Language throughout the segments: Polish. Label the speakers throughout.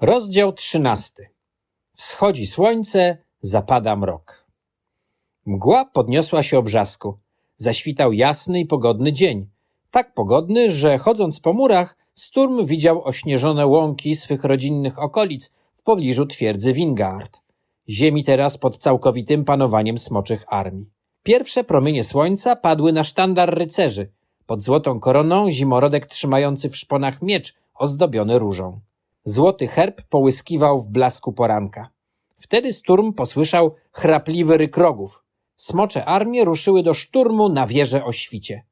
Speaker 1: Rozdział trzynasty. Wschodzi słońce, zapada mrok. Mgła podniosła się obrzasku. Zaświtał jasny i pogodny dzień. Tak pogodny, że chodząc po murach, Sturm widział ośnieżone łąki swych rodzinnych okolic w pobliżu twierdzy Wingard. Ziemi teraz pod całkowitym panowaniem smoczych armii. Pierwsze promienie słońca padły na sztandar rycerzy. Pod złotą koroną zimorodek trzymający w szponach miecz ozdobiony różą. Złoty herb połyskiwał w blasku poranka. Wtedy Sturm posłyszał chrapliwy ryk rogów. Smocze armie ruszyły do szturmu na wieżę o świcie.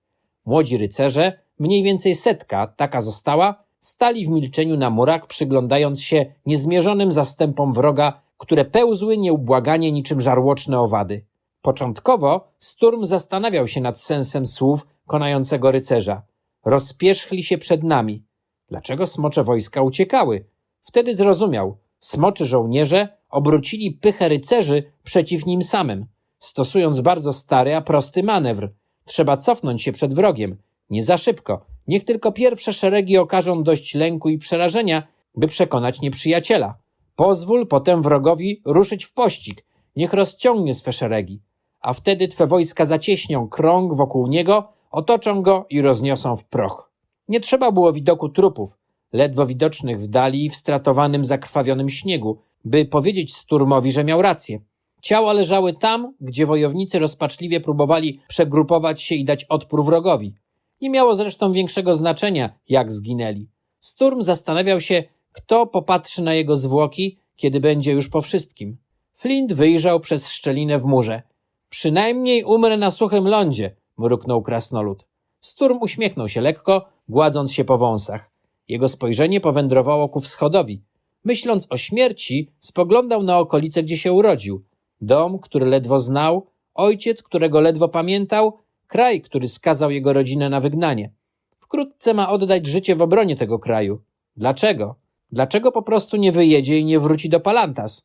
Speaker 1: Młodzi rycerze, mniej więcej setka, taka została, stali w milczeniu na murach, przyglądając się niezmierzonym zastępom wroga, które pełzły nieubłaganie niczym żarłoczne owady. Początkowo Sturm zastanawiał się nad sensem słów konającego rycerza. Rozpierzchli się przed nami. Dlaczego smocze wojska uciekały? Wtedy zrozumiał. Smoczy żołnierze obrócili pychę rycerzy przeciw nim samym, stosując bardzo stary, a prosty manewr. Trzeba cofnąć się przed wrogiem. Nie za szybko. Niech tylko pierwsze szeregi okażą dość lęku i przerażenia, by przekonać nieprzyjaciela. Pozwól potem wrogowi ruszyć w pościg. Niech rozciągnie swe szeregi. A wtedy twe wojska zacieśnią krąg wokół niego, otoczą go i rozniosą w proch. Nie trzeba było widoku trupów, ledwo widocznych w dali w stratowanym, zakrwawionym śniegu, by powiedzieć Sturmowi, że miał rację. Ciała leżały tam, gdzie wojownicy rozpaczliwie próbowali przegrupować się i dać odpór wrogowi. Nie miało zresztą większego znaczenia, jak zginęli. Sturm zastanawiał się, kto popatrzy na jego zwłoki, kiedy będzie już po wszystkim. Flint wyjrzał przez szczelinę w murze. Przynajmniej umrę na suchym lądzie, mruknął krasnolud. Sturm uśmiechnął się lekko, gładząc się po wąsach. Jego spojrzenie powędrowało ku wschodowi. Myśląc o śmierci, spoglądał na okolice, gdzie się urodził. Dom, który ledwo znał, ojciec, którego ledwo pamiętał, kraj, który skazał jego rodzinę na wygnanie. Wkrótce ma oddać życie w obronie tego kraju. Dlaczego? Dlaczego po prostu nie wyjedzie i nie wróci do Palantas?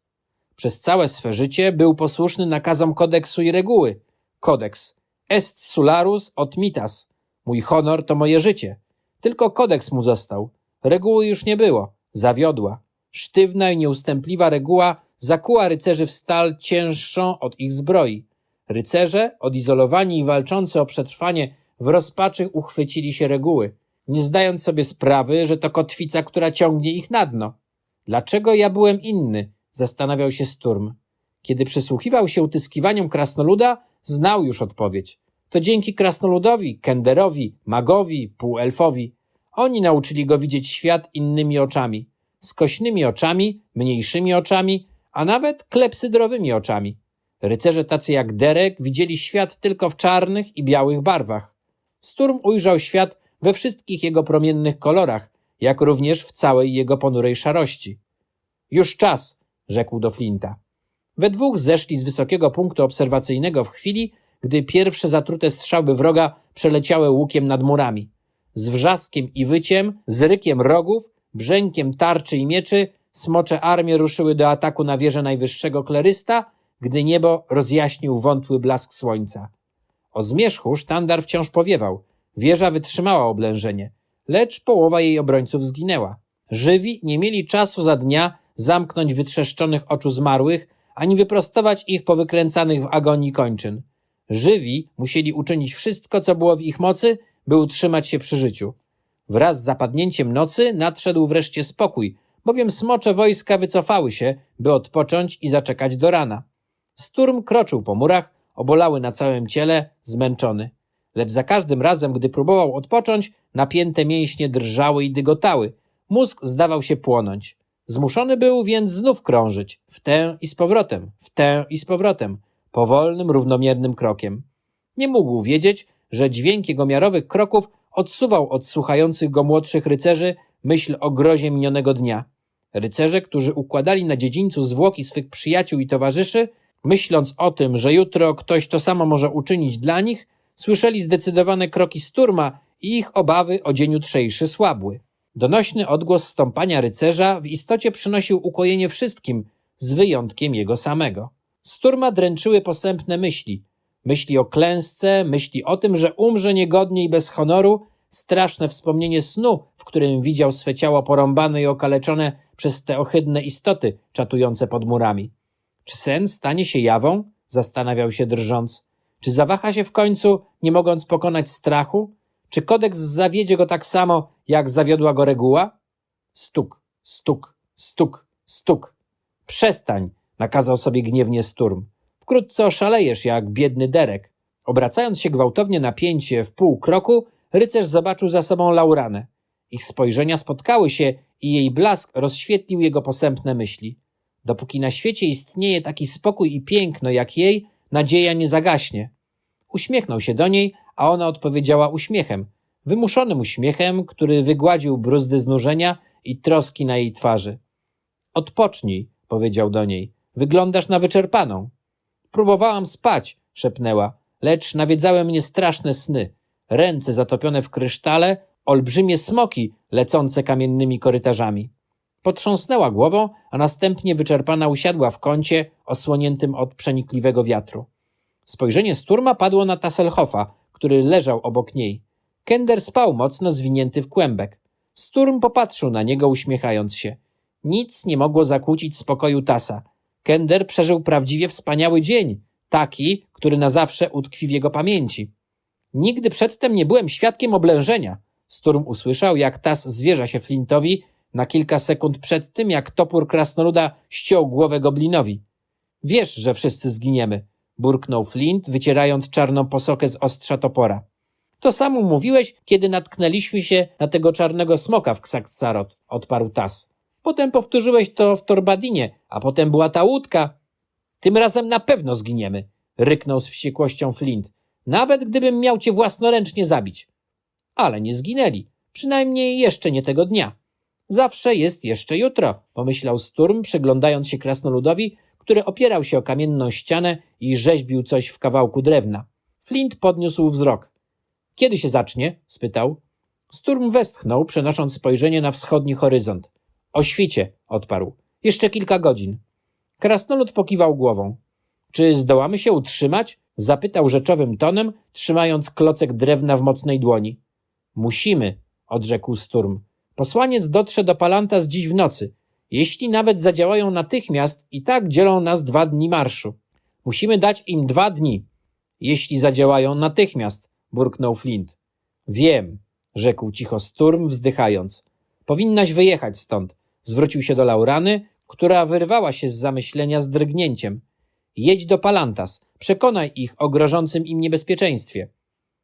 Speaker 1: Przez całe swe życie był posłuszny nakazom kodeksu i reguły. Kodeks. Est sularus ot mitas. Mój honor to moje życie. Tylko kodeks mu został. Reguły już nie było. Zawiodła. Sztywna i nieustępliwa reguła zakuła rycerzy w stal cięższą od ich zbroi. Rycerze, odizolowani i walczący o przetrwanie, w rozpaczy uchwycili się reguły, nie zdając sobie sprawy, że to kotwica, która ciągnie ich na dno. Dlaczego ja byłem inny? Zastanawiał się Sturm. Kiedy przysłuchiwał się utyskiwaniom krasnoluda, znał już odpowiedź. To dzięki krasnoludowi, kenderowi, magowi, półelfowi. Oni nauczyli go widzieć świat innymi oczami. Skośnymi oczami, mniejszymi oczami, a nawet klepsydrowymi oczami. Rycerze tacy jak Derek widzieli świat tylko w czarnych i białych barwach. Sturm ujrzał świat we wszystkich jego promiennych kolorach, jak również w całej jego ponurej szarości. Już czas, rzekł do Flinta. We dwóch zeszli z wysokiego punktu obserwacyjnego w chwili, gdy pierwsze zatrute strzały wroga przeleciały łukiem nad murami. Z wrzaskiem i wyciem, z rykiem rogów, brzękiem tarczy i mieczy, smocze armie ruszyły do ataku na wieżę najwyższego klerysta, gdy niebo rozjaśnił wątły blask słońca. O zmierzchu sztandar wciąż powiewał. Wieża wytrzymała oblężenie, lecz połowa jej obrońców zginęła. Żywi nie mieli czasu za dnia zamknąć wytrzeszczonych oczu zmarłych, ani wyprostować ich powykręcanych w agonii kończyn. Żywi musieli uczynić wszystko, co było w ich mocy, by utrzymać się przy życiu. Wraz z zapadnięciem nocy nadszedł wreszcie spokój, bowiem smocze wojska wycofały się, by odpocząć i zaczekać do rana. Sturm kroczył po murach, obolały na całym ciele, zmęczony. Lecz za każdym razem, gdy próbował odpocząć, napięte mięśnie drżały i dygotały. Mózg zdawał się płonąć. Zmuszony był więc znów krążyć, w tę i z powrotem, w tę i z powrotem, powolnym, równomiernym krokiem. Nie mógł wiedzieć, że dźwięk jego miarowych kroków odsuwał od słuchających go młodszych rycerzy myśl o grozie minionego dnia. Rycerze, którzy układali na dziedzińcu zwłoki swych przyjaciół i towarzyszy, myśląc o tym, że jutro ktoś to samo może uczynić dla nich, słyszeli zdecydowane kroki Sturma i ich obawy o dzień jutrzejszy słabły. Donośny odgłos stąpania rycerza w istocie przynosił ukojenie wszystkim, z wyjątkiem jego samego. Sturma dręczyły posępne myśli. Myśli o klęsce, myśli o tym, że umrze niegodnie i bez honoru, straszne wspomnienie snu, w którym widział swe ciało porąbane i okaleczone przez te ohydne istoty czatujące pod murami. Czy sen stanie się jawą? Zastanawiał się drżąc. Czy zawaha się w końcu, nie mogąc pokonać strachu? Czy kodeks zawiedzie go tak samo, jak zawiodła go reguła? Stuk, stuk, stuk, stuk. Przestań, nakazał sobie gniewnie Sturm. Wkrótce oszalejesz jak biedny Derek. Obracając się gwałtownie na pięcie w pół kroku, rycerz zobaczył za sobą Lauranę. Ich spojrzenia spotkały się i jej blask rozświetlił jego posępne myśli. Dopóki na świecie istnieje taki spokój i piękno jak jej, nadzieja nie zagaśnie. Uśmiechnął się do niej, a ona odpowiedziała uśmiechem, wymuszonym uśmiechem, który wygładził bruzdy znużenia i troski na jej twarzy. Odpocznij, powiedział do niej. Wyglądasz na wyczerpaną. Próbowałam spać, szepnęła, lecz nawiedzały mnie straszne sny. Ręce zatopione w krysztale, olbrzymie smoki lecące kamiennymi korytarzami. Potrząsnęła głową, a następnie wyczerpana usiadła w kącie, osłoniętym od przenikliwego wiatru. Spojrzenie Sturma padło na Tasselhoffa, który leżał obok niej. Kender spał mocno zwinięty w kłębek. Sturm popatrzył na niego, uśmiechając się. Nic nie mogło zakłócić spokoju Tasa. Kender przeżył prawdziwie wspaniały dzień, taki, który na zawsze utkwi w jego pamięci. Nigdy przedtem nie byłem świadkiem oblężenia. Sturm usłyszał, jak Tas zwierza się Flintowi na kilka sekund przed tym, jak topór krasnoluda ściął głowę goblinowi. Wiesz, że wszyscy zginiemy, burknął Flint, wycierając czarną posokę z ostrza topora. To samo mówiłeś, kiedy natknęliśmy się na tego czarnego smoka w Ksaksarot, odparł Tas. Potem powtórzyłeś to w Torbadinie, a potem była ta łódka. Tym razem na pewno zginiemy, ryknął z wściekłością Flint. Nawet gdybym miał cię własnoręcznie zabić. Ale nie zginęli, przynajmniej jeszcze nie tego dnia. Zawsze jest jeszcze jutro, pomyślał Sturm, przyglądając się krasnoludowi, który opierał się o kamienną ścianę i rzeźbił coś w kawałku drewna. Flint podniósł wzrok. Kiedy się zacznie? spytał. Sturm westchnął, przenosząc spojrzenie na wschodni horyzont. O świcie, odparł. Jeszcze kilka godzin. Krasnolud pokiwał głową. Czy zdołamy się utrzymać? Zapytał rzeczowym tonem, trzymając klocek drewna w mocnej dłoni. Musimy, odrzekł Sturm. Posłaniec dotrze do Palantas dziś w nocy. Jeśli nawet zadziałają natychmiast, i tak dzielą nas dwa dni marszu. Musimy dać im dwa dni. Jeśli zadziałają natychmiast, burknął Flint. Wiem, rzekł cicho Sturm, wzdychając. Powinnaś wyjechać stąd. Zwrócił się do Laurany, która wyrwała się z zamyślenia z drgnięciem. Jedź do Palantas, przekonaj ich o grożącym im niebezpieczeństwie.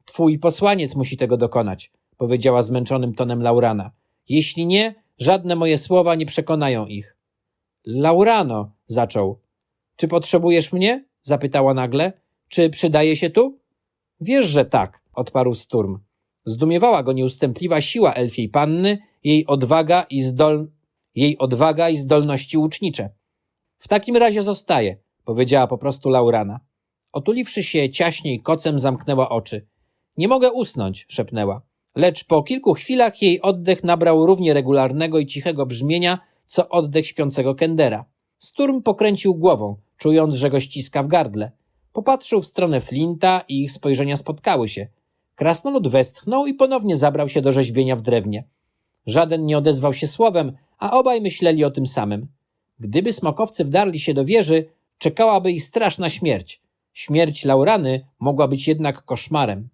Speaker 1: Twój posłaniec musi tego dokonać, powiedziała zmęczonym tonem Laurana. Jeśli nie, żadne moje słowa nie przekonają ich. Laurano, zaczął. Czy potrzebujesz mnie? zapytała nagle. Czy przydaje się tu? Wiesz, że tak, odparł Sturm. Zdumiewała go nieustępliwa siła elfiej panny, jej odwaga i zdol... jej odwaga i zdolności łucznicze. W takim razie zostaje, powiedziała po prostu Laurana. Otuliwszy się ciaśniej kocem, zamknęła oczy. Nie mogę usnąć, szepnęła. Lecz po kilku chwilach jej oddech nabrał równie regularnego i cichego brzmienia, co oddech śpiącego Kendera. Sturm pokręcił głową, czując, że go ściska w gardle. Popatrzył w stronę Flinta i ich spojrzenia spotkały się. Krasnolud westchnął i ponownie zabrał się do rzeźbienia w drewnie. Żaden nie odezwał się słowem, a obaj myśleli o tym samym. Gdyby smokowcy wdarli się do wieży, czekałaby ich straszna śmierć. Śmierć Laurany mogła być jednak koszmarem.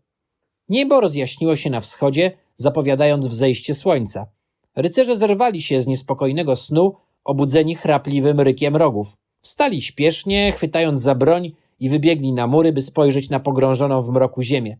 Speaker 1: Niebo rozjaśniło się na wschodzie, zapowiadając wzejście słońca. Rycerze zerwali się z niespokojnego snu, obudzeni chrapliwym rykiem rogów. Wstali śpiesznie, chwytając za broń i wybiegli na mury, by spojrzeć na pogrążoną w mroku ziemię.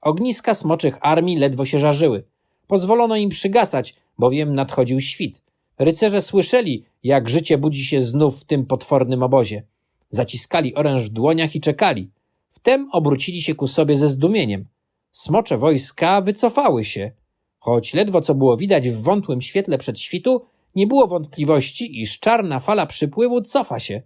Speaker 1: Ogniska smoczych armii ledwo się żarzyły. Pozwolono im przygasać, bowiem nadchodził świt. Rycerze słyszeli, jak życie budzi się znów w tym potwornym obozie. Zaciskali oręż w dłoniach i czekali. Wtem obrócili się ku sobie ze zdumieniem. Smocze wojska wycofały się. Choć ledwo co było widać w wątłym świetle przedświtu, nie było wątpliwości, iż czarna fala przypływu cofa się.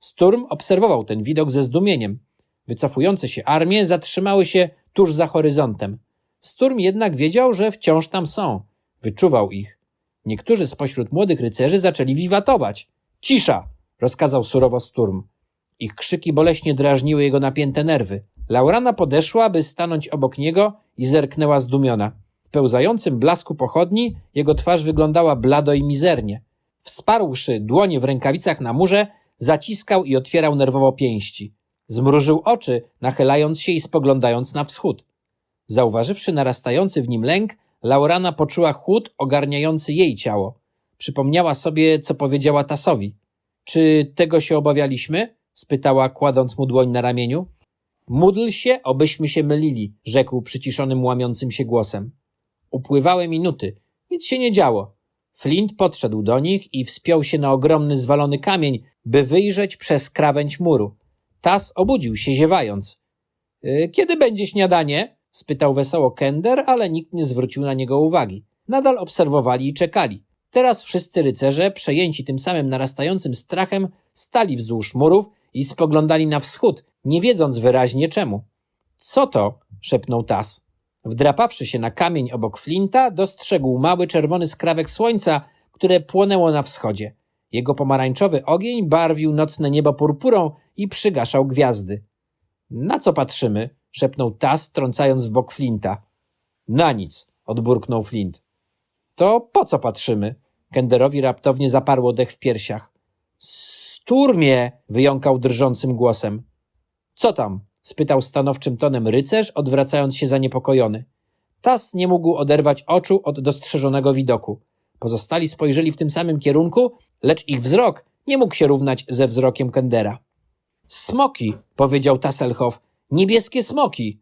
Speaker 1: Sturm obserwował ten widok ze zdumieniem. Wycofujące się armie zatrzymały się tuż za horyzontem. Sturm jednak wiedział, że wciąż tam są. Wyczuwał ich. Niektórzy spośród młodych rycerzy zaczęli wiwatować. Cisza! rozkazał surowo Sturm. Ich krzyki boleśnie drażniły jego napięte nerwy. Laurana podeszła, by stanąć obok niego i zerknęła zdumiona. pełzającym blasku pochodni jego twarz wyglądała blado i mizernie. Wsparłszy dłonie w rękawicach na murze, zaciskał i otwierał nerwowo pięści. Zmrużył oczy, nachylając się i spoglądając na wschód. Zauważywszy narastający w nim lęk, Laurana poczuła chłód ogarniający jej ciało. Przypomniała sobie, co powiedziała Tasowi. Czy tego się obawialiśmy? spytała, kładąc mu dłoń na ramieniu. Módl się, obyśmy się mylili, rzekł przyciszonym, łamiącym się głosem. Upływały minuty. Nic się nie działo. Flint podszedł do nich i wspiął się na ogromny zwalony kamień, by wyjrzeć przez krawędź muru. Tas obudził się, ziewając. «Y, Kiedy będzie śniadanie? Spytał wesoło Kender, ale nikt nie zwrócił na niego uwagi. Nadal obserwowali i czekali. Teraz wszyscy rycerze, przejęci tym samym narastającym strachem, stali wzdłuż murów i spoglądali na wschód, nie wiedząc wyraźnie czemu. Co to? szepnął Tas. Wdrapawszy się na kamień obok Flinta, dostrzegł mały czerwony skrawek słońca, które płonęło na wschodzie. Jego pomarańczowy ogień barwił nocne niebo purpurą i przygaszał gwiazdy. Na co patrzymy? Szepnął Tas, trącając w bok Flinta. Na nic, odburknął Flint. To po co patrzymy? Kenderowi raptownie zaparło dech w piersiach. Sturmie! wyjąkał drżącym głosem. Co tam? spytał stanowczym tonem rycerz, odwracając się zaniepokojony. Tas nie mógł oderwać oczu od dostrzeżonego widoku. Pozostali spojrzeli w tym samym kierunku, lecz ich wzrok nie mógł się równać ze wzrokiem Kendera. Smoki, powiedział Tasselhoff. Niebieskie smoki.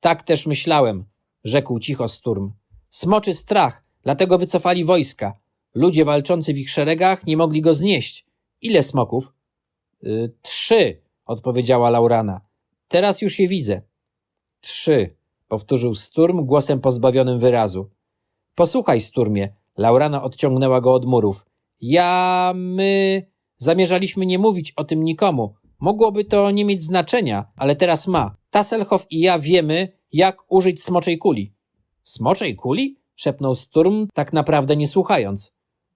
Speaker 1: Tak też myślałem, rzekł cicho Sturm. Smoczy strach, dlatego wycofali wojska. Ludzie walczący w ich szeregach nie mogli go znieść. Ile smoków? Y, trzy, odpowiedziała Laurana. Teraz już je widzę. Trzy, powtórzył Sturm głosem pozbawionym wyrazu. Posłuchaj, Sturmie, Laurana odciągnęła go od murów. Ja, my, zamierzaliśmy nie mówić o tym nikomu. Mogłoby to nie mieć znaczenia, ale teraz ma. Tasselhoff i ja wiemy, jak użyć smoczej kuli. Smoczej kuli? szepnął Sturm, tak naprawdę nie słuchając.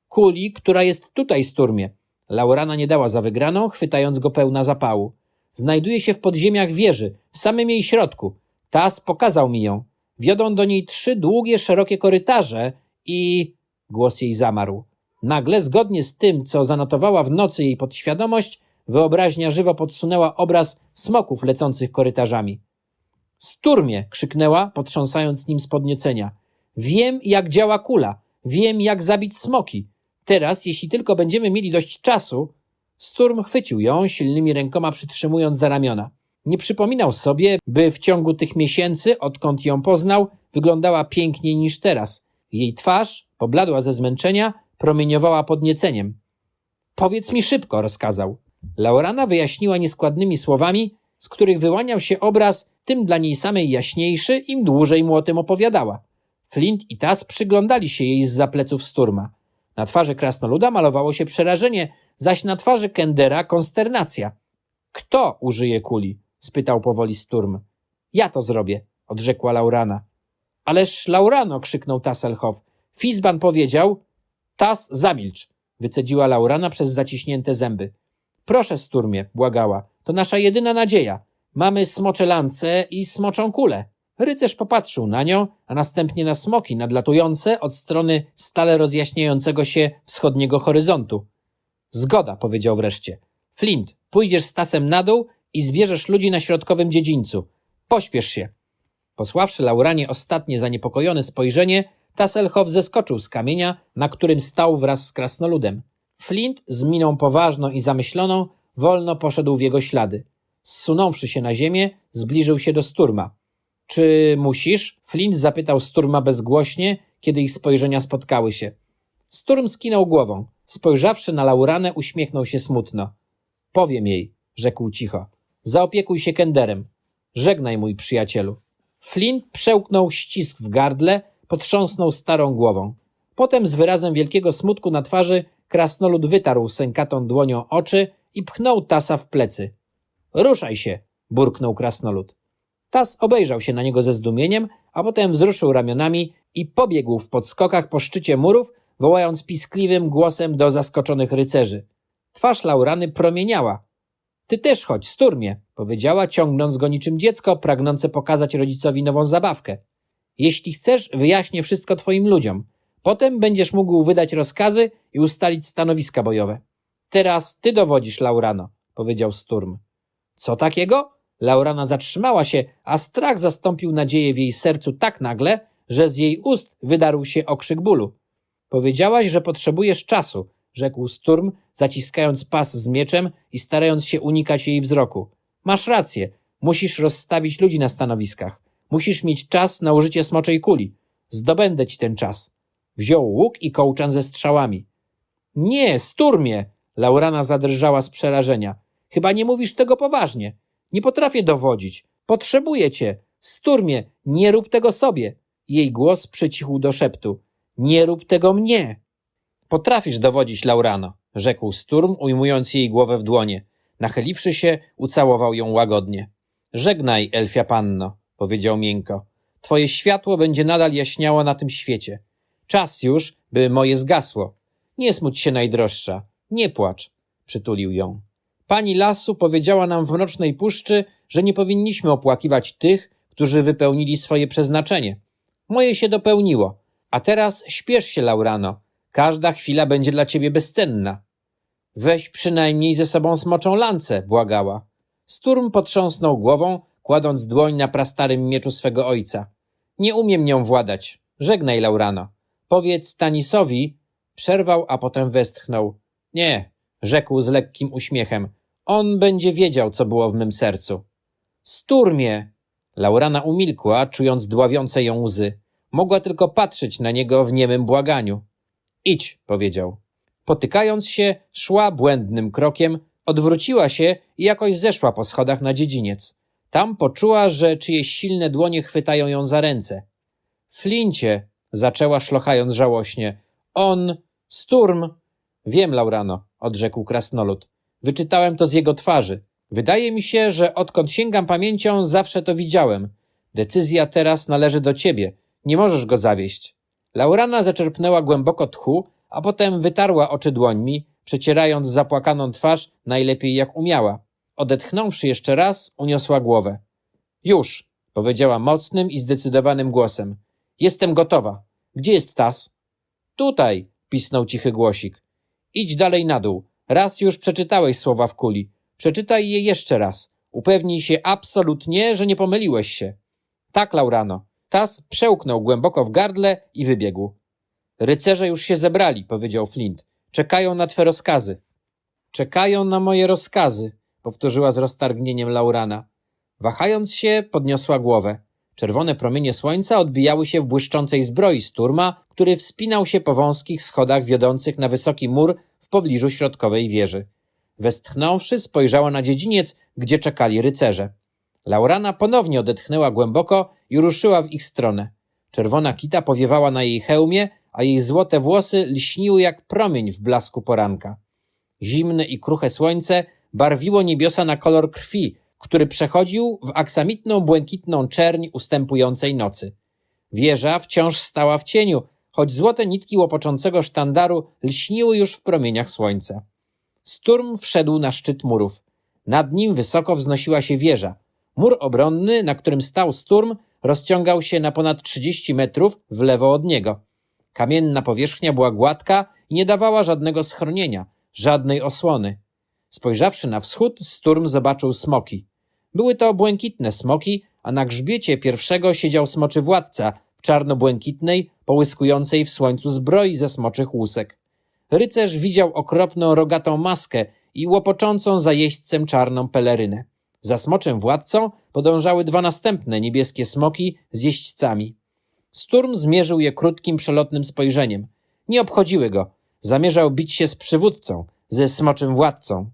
Speaker 1: Kuli, która jest tutaj, Sturmie. Laurana nie dała za wygraną, chwytając go pełna zapału. Znajduje się w podziemiach wieży, w samym jej środku. Tas pokazał mi ją. Wiodą do niej trzy długie, szerokie korytarze i... Głos jej zamarł. Nagle, zgodnie z tym, co zanotowała w nocy jej podświadomość, wyobraźnia żywo podsunęła obraz smoków lecących korytarzami. Sturmie! krzyknęła, potrząsając nim z podniecenia. Wiem, jak działa kula. Wiem, jak zabić smoki. Teraz, jeśli tylko będziemy mieli dość czasu. Sturm chwycił ją, silnymi rękoma przytrzymując za ramiona. Nie przypominał sobie, by w ciągu tych miesięcy, odkąd ją poznał, wyglądała piękniej niż teraz. Jej twarz, pobladła ze zmęczenia, promieniowała podnieceniem. Powiedz mi szybko, rozkazał. Laurana wyjaśniła nieskładnymi słowami, z których wyłaniał się obraz, tym dla niej samej jaśniejszy, im dłużej mu o tym opowiadała. Flint i Tas przyglądali się jej z pleców Sturma. Na twarzy krasnoluda malowało się przerażenie, zaś na twarzy Kendera konsternacja. Kto użyje kuli? spytał powoli Sturm. Ja to zrobię, odrzekła Laurana. Ależ Laurano, krzyknął Tasselhoff. Fizban powiedział. Tas, zamilcz, wycedziła Laurana przez zaciśnięte zęby. Proszę, Sturmie, błagała. To nasza jedyna nadzieja. Mamy smocze lance i smoczą kulę. Rycerz popatrzył na nią, a następnie na smoki nadlatujące od strony stale rozjaśniającego się wschodniego horyzontu. Zgoda, powiedział wreszcie. Flint, pójdziesz z tasem na dół i zbierzesz ludzi na środkowym dziedzińcu. Pośpiesz się. Posławszy Lauranie ostatnie zaniepokojone spojrzenie, Tasselhoff zeskoczył z kamienia, na którym stał wraz z krasnoludem. Flint, z miną poważną i zamyśloną, wolno poszedł w jego ślady. Zsunąwszy się na ziemię, zbliżył się do Sturma. Czy musisz? Flint zapytał Sturma bezgłośnie, kiedy ich spojrzenia spotkały się. Sturm skinął głową. Spojrzawszy na Lauranę, uśmiechnął się smutno. Powiem jej, rzekł cicho. Zaopiekuj się Kenderem. Żegnaj, mój przyjacielu. Flint przełknął ścisk w gardle, potrząsnął starą głową. Potem z wyrazem wielkiego smutku na twarzy krasnolud wytarł sękatą dłonią oczy i pchnął Tasa w plecy. Ruszaj się, burknął krasnolud. Tas obejrzał się na niego ze zdumieniem, a potem wzruszył ramionami i pobiegł w podskokach po szczycie murów, wołając piskliwym głosem do zaskoczonych rycerzy. Twarz Laurany promieniała. Ty też chodź, sturmie, powiedziała, ciągnąc go niczym dziecko, pragnące pokazać rodzicowi nową zabawkę. Jeśli chcesz, wyjaśnię wszystko twoim ludziom. Potem będziesz mógł wydać rozkazy i ustalić stanowiska bojowe. Teraz ty dowodzisz, Laurano, powiedział Sturm. Co takiego? Laurana zatrzymała się, a strach zastąpił nadzieję w jej sercu tak nagle, że z jej ust wydarł się okrzyk bólu. Powiedziałaś, że potrzebujesz czasu, rzekł Sturm, zaciskając pas z mieczem i starając się unikać jej wzroku. Masz rację, musisz rozstawić ludzi na stanowiskach. Musisz mieć czas na użycie smoczej kuli. Zdobędę ci ten czas. Wziął łuk i kołczan ze strzałami. Nie, Sturmie! Laurana zadrżała z przerażenia. Chyba nie mówisz tego poważnie. Nie potrafię dowodzić. Potrzebuję cię. Sturmie, nie rób tego sobie. Jej głos przycichł do szeptu. Nie rób tego mnie. Potrafisz dowodzić, Laurano, rzekł Sturm, ujmując jej głowę w dłonie. Nachyliwszy się, ucałował ją łagodnie. Żegnaj, elfia panno, powiedział miękko. Twoje światło będzie nadal jaśniało na tym świecie. Czas już, by moje zgasło. Nie smuć się, najdroższa. Nie płacz, przytulił ją. Pani lasu powiedziała nam w mrocznej puszczy, że nie powinniśmy opłakiwać tych, którzy wypełnili swoje przeznaczenie. Moje się dopełniło. A teraz śpiesz się, Laurano. Każda chwila będzie dla ciebie bezcenna. Weź przynajmniej ze sobą smoczą lancę, błagała. Sturm potrząsnął głową, kładąc dłoń na prastarym mieczu swego ojca. Nie umiem nią władać. Żegnaj, Laurano. Powiedz Tanisowi, przerwał, a potem westchnął. Nie, rzekł z lekkim uśmiechem. On będzie wiedział, co było w mym sercu. Sturmie! Laurana umilkła, czując dławiące ją łzy. Mogła tylko patrzeć na niego w niemym błaganiu. Idź, powiedział. Potykając się, szła błędnym krokiem, odwróciła się i jakoś zeszła po schodach na dziedziniec. Tam poczuła, że czyjeś silne dłonie chwytają ją za ręce. Flincie, zaczęła szlochając żałośnie. On, Sturm. Wiem, Laurano, odrzekł krasnolud. Wyczytałem to z jego twarzy. Wydaje mi się, że odkąd sięgam pamięcią, zawsze to widziałem. Decyzja teraz należy do ciebie. Nie możesz go zawieść. Laurana zaczerpnęła głęboko tchu, a potem wytarła oczy dłońmi, przecierając zapłakaną twarz najlepiej jak umiała. Odetchnąwszy jeszcze raz, uniosła głowę. Już, powiedziała mocnym i zdecydowanym głosem. Jestem gotowa. Gdzie jest tas? Tutaj, pisnął cichy głosik. Idź dalej na dół. Raz już przeczytałeś słowa w kuli. Przeczytaj je jeszcze raz. Upewnij się absolutnie, że nie pomyliłeś się. Tak, Laurano. Tas przełknął głęboko w gardle i wybiegł. Rycerze już się zebrali, powiedział Flint. Czekają na twe rozkazy. Czekają na moje rozkazy, powtórzyła z roztargnieniem Laurana. Wahając się, podniosła głowę. Czerwone promienie słońca odbijały się w błyszczącej zbroi Sturma, który wspinał się po wąskich schodach wiodących na wysoki mur w pobliżu środkowej wieży. Westchnąwszy, spojrzała na dziedziniec, gdzie czekali rycerze. Laurana ponownie odetchnęła głęboko i ruszyła w ich stronę. Czerwona kita powiewała na jej hełmie, a jej złote włosy lśniły jak promień w blasku poranka. Zimne i kruche słońce barwiło niebiosa na kolor krwi, który przechodził w aksamitną, błękitną czerń ustępującej nocy. Wieża wciąż stała w cieniu, choć złote nitki łopoczącego sztandaru lśniły już w promieniach słońca. Sturm wszedł na szczyt murów. Nad nim wysoko wznosiła się wieża. Mur obronny, na którym stał Sturm, rozciągał się na ponad 30 metrów w lewo od niego. Kamienna powierzchnia była gładka i nie dawała żadnego schronienia, żadnej osłony. Spojrzawszy na wschód, Sturm zobaczył smoki. Były to błękitne smoki, a na grzbiecie pierwszego siedział smoczy władca w czarno-błękitnej, połyskującej w słońcu zbroi ze smoczych łusek. Rycerz widział okropną rogatą maskę i łopoczącą za jeźdźcem czarną pelerynę. Za smoczym władcą podążały dwa następne niebieskie smoki z jeźdźcami. Sturm zmierzył je krótkim, przelotnym spojrzeniem. Nie obchodziły go. Zamierzał bić się z przywódcą, ze smoczym władcą.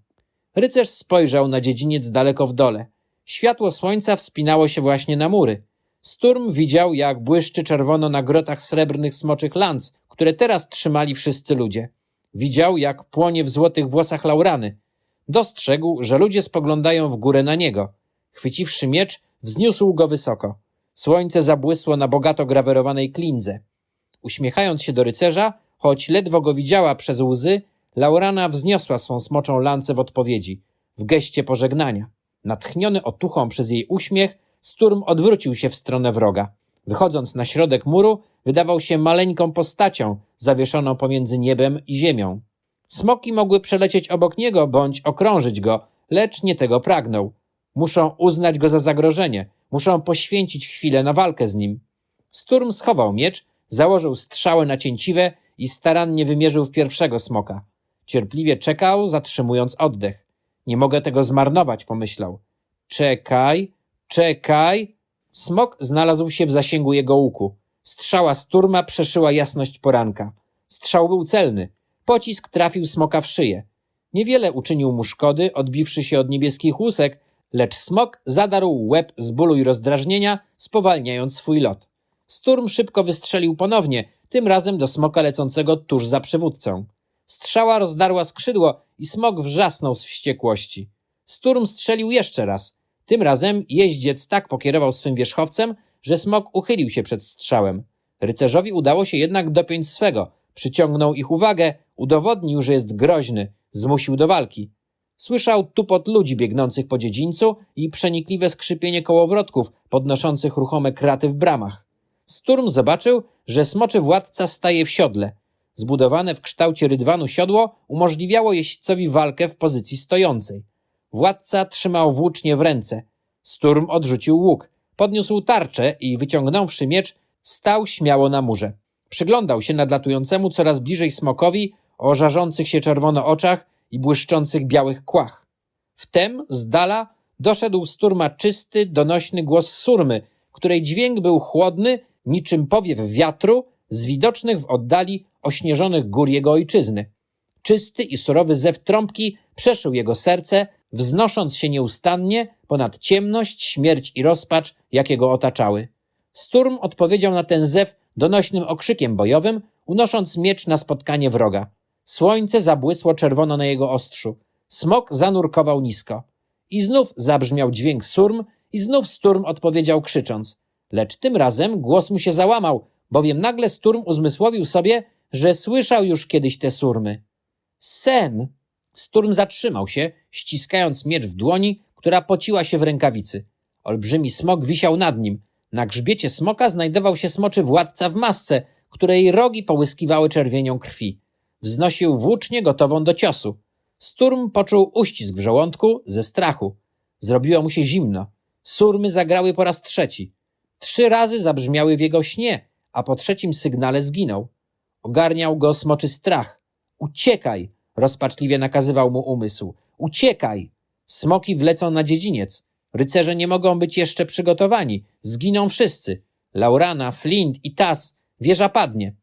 Speaker 1: Rycerz spojrzał na dziedziniec daleko w dole. Światło słońca wspinało się właśnie na mury. Sturm widział, jak błyszczy czerwono na grotach srebrnych smoczych lanc, które teraz trzymali wszyscy ludzie. Widział, jak płonie w złotych włosach Laurany. Dostrzegł, że ludzie spoglądają w górę na niego. Chwyciwszy miecz, wzniósł go wysoko. Słońce zabłysło na bogato grawerowanej klindze. Uśmiechając się do rycerza, choć ledwo go widziała przez łzy, Laurana wzniosła swą smoczą lancę w odpowiedzi, w geście pożegnania. Natchniony otuchą przez jej uśmiech, Sturm odwrócił się w stronę wroga. Wychodząc na środek muru, wydawał się maleńką postacią, zawieszoną pomiędzy niebem i ziemią. Smoki mogły przelecieć obok niego bądź okrążyć go, lecz nie tego pragnął. Muszą uznać go za zagrożenie, muszą poświęcić chwilę na walkę z nim. Sturm schował miecz, założył strzałę na cięciwe i starannie wymierzył w pierwszego smoka. Cierpliwie czekał, zatrzymując oddech. Nie mogę tego zmarnować, pomyślał. Czekaj, czekaj. Smok znalazł się w zasięgu jego łuku. Strzała Sturma przeszyła jasność poranka. Strzał był celny. Pocisk trafił smoka w szyję. Niewiele uczynił mu szkody, odbiwszy się od niebieskich łusek, lecz smok zadarł łeb z bólu i rozdrażnienia, spowalniając swój lot. Sturm szybko wystrzelił ponownie, tym razem do smoka lecącego tuż za przywódcą. Strzała rozdarła skrzydło i smok wrzasnął z wściekłości. Sturm strzelił jeszcze raz. Tym razem jeździec tak pokierował swym wierzchowcem, że smok uchylił się przed strzałem. Rycerzowi udało się jednak dopiąć swego. Przyciągnął ich uwagę, udowodnił, że jest groźny, zmusił do walki. Słyszał tupot ludzi biegnących po dziedzińcu i przenikliwe skrzypienie kołowrotków podnoszących ruchome kraty w bramach. Sturm zobaczył, że smoczy władca staje w siodle. Zbudowane w kształcie rydwanu siodło umożliwiało jeźdźcowi walkę w pozycji stojącej. Władca trzymał włócznie w ręce. Sturm odrzucił łuk, podniósł tarczę i wyciągnąwszy miecz, stał śmiało na murze. Przyglądał się nadlatującemu coraz bliżej smokowi o żarzących się czerwono oczach i błyszczących białych kłach. Wtem z dala doszedł z turma czysty, donośny głos surmy, której dźwięk był chłodny, niczym powiew wiatru z widocznych w oddali ośnieżonych gór jego ojczyzny. Czysty i surowy zew trąbki przeszył jego serce, wznosząc się nieustannie ponad ciemność, śmierć i rozpacz, jakie go otaczały. Sturm odpowiedział na ten zew donośnym okrzykiem bojowym, unosząc miecz na spotkanie wroga. Słońce zabłysło czerwono na jego ostrzu. Smok zanurkował nisko. I znów zabrzmiał dźwięk surm, i znów Sturm odpowiedział krzycząc. Lecz tym razem głos mu się załamał, bowiem nagle Sturm uzmysłowił sobie, że słyszał już kiedyś te surmy. Sen! Sturm zatrzymał się, ściskając miecz w dłoni, która pociła się w rękawicy. Olbrzymi smok wisiał nad nim. Na grzbiecie smoka znajdował się smoczy władca w masce, której rogi połyskiwały czerwienią krwi. Wznosił włócznie gotową do ciosu. Sturm poczuł uścisk w żołądku ze strachu. Zrobiło mu się zimno. Surmy zagrały po raz trzeci. Trzy razy zabrzmiały w jego śnie, a po trzecim sygnale zginął. Ogarniał go smoczy strach. Uciekaj! rozpaczliwie nakazywał mu umysł. Uciekaj! Smoki wlecą na dziedziniec. Rycerze nie mogą być jeszcze przygotowani. Zginą wszyscy. Laurana, Flint i Tas. Wieża padnie.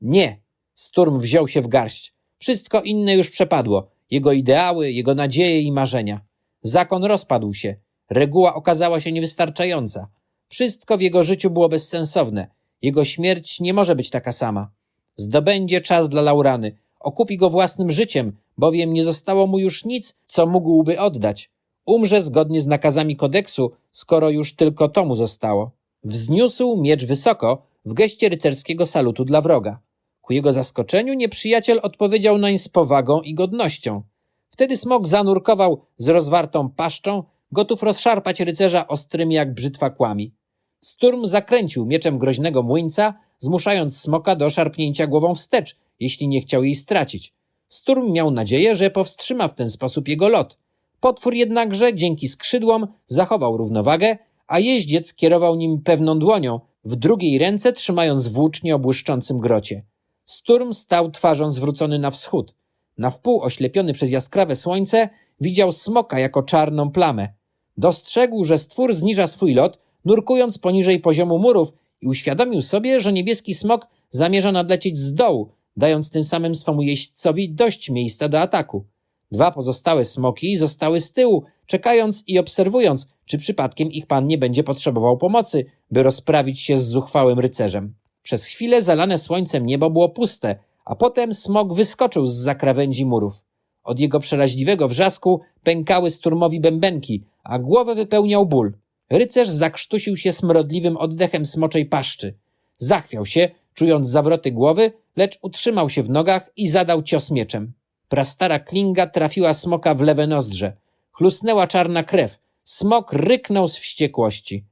Speaker 1: Nie. Sturm wziął się w garść. Wszystko inne już przepadło. Jego ideały, jego nadzieje i marzenia. Zakon rozpadł się. Reguła okazała się niewystarczająca. Wszystko w jego życiu było bezsensowne. Jego śmierć nie może być taka sama. Zdobędzie czas dla Laurany, okupi go własnym życiem, bowiem nie zostało mu już nic, co mógłby oddać. Umrze zgodnie z nakazami kodeksu, skoro już tylko to mu zostało. Wzniósł miecz wysoko, w geście rycerskiego salutu dla wroga. Ku jego zaskoczeniu nieprzyjaciel odpowiedział nań z powagą i godnością. Wtedy smok zanurkował z rozwartą paszczą, gotów rozszarpać rycerza ostrymi jak brzytwa kłami. Sturm zakręcił mieczem groźnego młyńca, zmuszając smoka do szarpnięcia głową wstecz, jeśli nie chciał jej stracić. Sturm miał nadzieję, że powstrzyma w ten sposób jego lot. Potwór jednakże dzięki skrzydłom zachował równowagę, a jeździec kierował nim pewną dłonią, w drugiej ręce trzymając włócznie o błyszczącym grocie. Sturm stał twarzą zwrócony na wschód. Na wpół oślepiony przez jaskrawe słońce widział smoka jako czarną plamę. Dostrzegł, że stwór zniża swój lot, nurkując poniżej poziomu murów i uświadomił sobie, że niebieski smok zamierza nadlecieć z dołu, dając tym samym swemu jeźdźcowi dość miejsca do ataku. Dwa pozostałe smoki zostały z tyłu, czekając i obserwując, czy przypadkiem ich pan nie będzie potrzebował pomocy, by rozprawić się z zuchwałym rycerzem. Przez chwilę zalane słońcem niebo było puste, a potem smok wyskoczył z zakrawędzi murów. Od jego przeraźliwego wrzasku pękały sturmowi bębenki, a głowę wypełniał ból. Rycerz zakrztusił się smrodliwym oddechem smoczej paszczy. Zachwiał się, czując zawroty głowy, lecz utrzymał się w nogach i zadał cios mieczem. Prastara klinga trafiła smoka w lewe nozdrze. Chlusnęła czarna krew. Smok ryknął z wściekłości.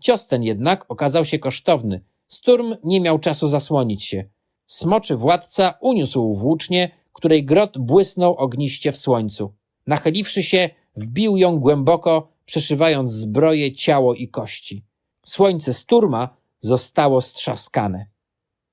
Speaker 1: Cios ten jednak okazał się kosztowny. Sturm nie miał czasu zasłonić się. Smoczy władca uniósł włócznie, której grot błysnął ogniście w słońcu. Nachyliwszy się, wbił ją głęboko, przeszywając zbroje, ciało i kości. Słońce z turma zostało strzaskane.